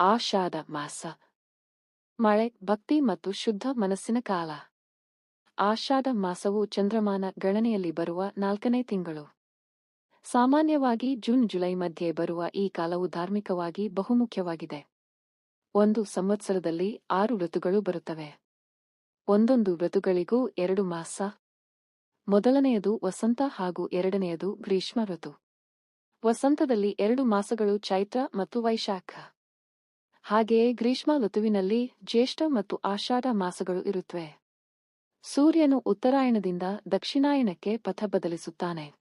ಆಷಾಢ ಮಾಸ. ಮಳೆ, ಭಕ್ತಿ ಮತ್ತು ಶುದ್ಧ ಮನಸ್ಸಿನ ಕಾಲ. ಆಷಾಢ ಮಾಸವು ಚಂದ್ರಮಾನ ಗಣನೆಯಲ್ಲಿ ಬರುವ ನಾಲ್ಕನೇ ತಿಂಗಳು. ಸಾಮಾನ್ಯವಾಗಿ ಜೂನ್, ಜುಲೈ ಮಧ್ಯೆ ಬರುವ ಈ ಕಾಲವು ಧಾರ್ಮಿಕವಾಗಿ ಬಹುಮುಖ್ಯವಾಗಿದೆ. ಒಂದು ಸಂವತ್ಸರದಲ್ಲಿ ಆರು ಋತುಗಳು ಬರುತ್ತವೆ. ಒಂದೊಂದು ಋತುಗಳಿಗೂ ಎರಡು ಮಾಸ. ಮೊದಲನೆಯದು ವಸಂತ ಹಾಗೂ ಎರಡನೆಯದು ಗ್ರೀಷ್ಮ ಋತು. ವಸಂತದಲ್ಲಿ ಎರಡು ಮಾಸಗಳು ಚೈತ್ರ ಮತ್ತು ವೈಶಾಖ. ಹಾಗೆಯೇ ಗ್ರೀಷ್ಮ ಋತುವಿನಲ್ಲಿ ಜ್ಯೇಷ್ಠ ಮತ್ತು ಆಷಾಢ ಮಾಸಗಳು ಇರುತ್ತವೆ ಸೂರ್ಯನು ಉತ್ತರಾಯಣದಿಂದ ದಕ್ಷಿಣಾಯನಕ್ಕೆ ಪಥ ಬದಲಿಸುತ್ತಾನೆ.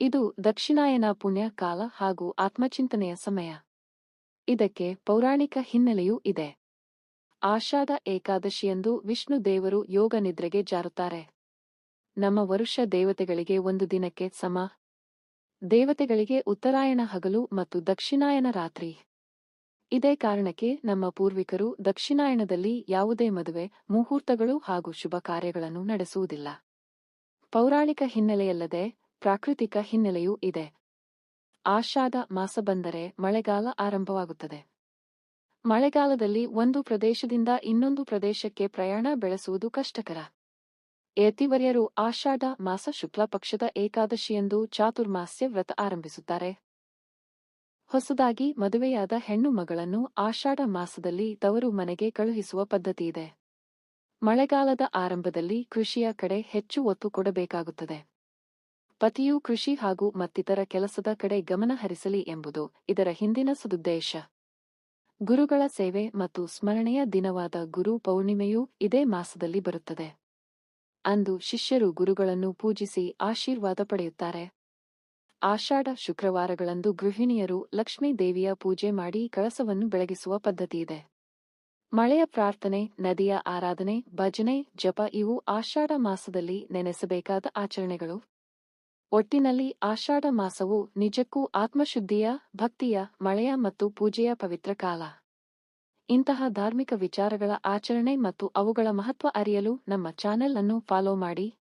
ಇದು ದಕ್ಷಿಣಾಯನ ಪುಣ್ಯ ಕಾಲ ಹಾಗೂ ಆತ್ಮಚಿಂತನೆಯ ಸಮಯ. ಇದಕ್ಕೆ ಪೌರಾಣಿಕ ಹಿನ್ನೆಲೆಯೂ ಇದೆ. ಆಷಾಢ ಏಕಾದಶಿಯಂದು ವಿಷ್ಣು ದೇವರು ಯೋಗ ನಿದ್ರೆಗೆ ಜಾರುತ್ತಾರೆ. ನಮ್ಮ ವರುಷ ದೇವತೆಗಳಿಗೆ ಒಂದು ದಿನಕ್ಕೆ ಸಮ. ದೇವತೆಗಳಿಗೆ ಉತ್ತರಾಯಣ ಹಗಲು ಮತ್ತು ದಕ್ಷಿಣಾಯನ ರಾತ್ರಿ. ಇದೇ ಕಾರಣಕ್ಕೆ ನಮ್ಮ ಪೂರ್ವಿಕರು ದಕ್ಷಿಣಾಯಣದಲ್ಲಿ ಯಾವುದೇ ಮದುವೆ, ಮುಹೂರ್ತಗಳು ಹಾಗೂ ಶುಭ ಕಾರ್ಯಗಳನ್ನು ನಡೆಸುವುದಿಲ್ಲ. ಪೌರಾಣಿಕ ಹಿನ್ನೆಲೆಯಲ್ಲದೆ ಪ್ರಾಕೃತಿಕ ಹಿನ್ನೆಲೆಯೂ ಇದೆ. ಆಷಾಢ ಮಾಸ ಬಂದರೆ ಮಳೆಗಾಲ ಆರಂಭವಾಗುತ್ತದೆ. ಮಳೆಗಾಲದಲ್ಲಿ ಒಂದು ಪ್ರದೇಶದಿಂದ ಇನ್ನೊಂದು ಪ್ರದೇಶಕ್ಕೆ ಪ್ರಯಾಣ ಬೆಳೆಸುವುದು ಕಷ್ಟಕರ. ಯತಿವರ್ಯರು ಆಷಾಢ ಮಾಸ ಶುಕ್ಲ ಪಕ್ಷದ ಏಕಾದಶಿಯಂದು ಚಾತುರ್ಮಾಸ್ಯ ವ್ರತ ಆರಂಭಿಸುತ್ತಾರೆ. ಹೊಸದಾಗಿ ಮದುವೆಯಾದ ಹೆಣ್ಣು ಮಗಳನ್ನು ಆಷಾಢ ಮಾಸದಲ್ಲಿ ತವರು ಮನೆಗೆ ಕಳುಹಿಸುವ ಪದ್ಧತಿಯಿದೆ ಮಳೆಗಾಲದ ಆರಂಭದಲ್ಲಿ ಕೃಷಿಯ ಕಡೆ ಹೆಚ್ಚು ಒತ್ತು ಕೊಡಬೇಕಾಗುತ್ತದೆ. ಪತಿಯು ಕೃಷಿ ಹಾಗೂ ಮತ್ತಿತರ ಕೆಲಸದ ಕಡೆ ಗಮನ ಹರಿಸಲಿ ಎಂಬುದು ಇದರ ಹಿಂದಿನ ಸದುದ್ದೇಶ. ಗುರುಗಳ ಸೇವೆ ಮತ್ತು ಸ್ಮರಣೆಯ ದಿನವಾದ ಗುರು ಪೌರ್ಣಿಮೆಯೂ ಇದೇ ಮಾಸದಲ್ಲಿ ಬರುತ್ತದೆ. ಅಂದು ಶಿಷ್ಯರು ಗುರುಗಳನ್ನು ಪೂಜಿಸಿ ಆಶೀರ್ವಾದ ಪಡೆಯುತ್ತಾರೆ. ಆಷಾಢ ಶುಕ್ರವಾರಗಳಂದು ಗೃಹಿಣಿಯರು ಲಕ್ಷ್ಮೀ ದೇವಿಯ ಪೂಜೆ ಮಾಡಿ ಕಳಸವನ್ನು ಬೆಳಗಿಸುವ ಪದ್ಧತಿಯಿದೆ ಮಳೆಯ ಪ್ರಾರ್ಥನೆ, ನದಿಯ ಆರಾಧನೆ, ಭಜನೆ, ಜಪ ಇವು ಆಷಾಢ ಮಾಸದಲ್ಲಿ ನೆನೆಸಬೇಕಾದ ಆಚರಣೆಗಳು. ಒಟ್ಟಿನಲ್ಲಿ ಆಷಾಢ ಮಾಸವು ನಿಜಕ್ಕೂ ಆತ್ಮಶುದ್ಧಿಯ, ಭಕ್ತಿಯ, ಮಳೆಯ ಮತ್ತು ಪೂಜೆಯ ಪವಿತ್ರ ಕಾಲ. ಇಂತಹ ಧಾರ್ಮಿಕ ವಿಚಾರಗಳ ಆಚರಣೆ ಮತ್ತು ಅವುಗಳ ಮಹತ್ವ ಅರಿಯಲು ನಮ್ಮ ಚಾನೆಲ್ ಅನ್ನು ಫಾಲೋ ಮಾಡಿ.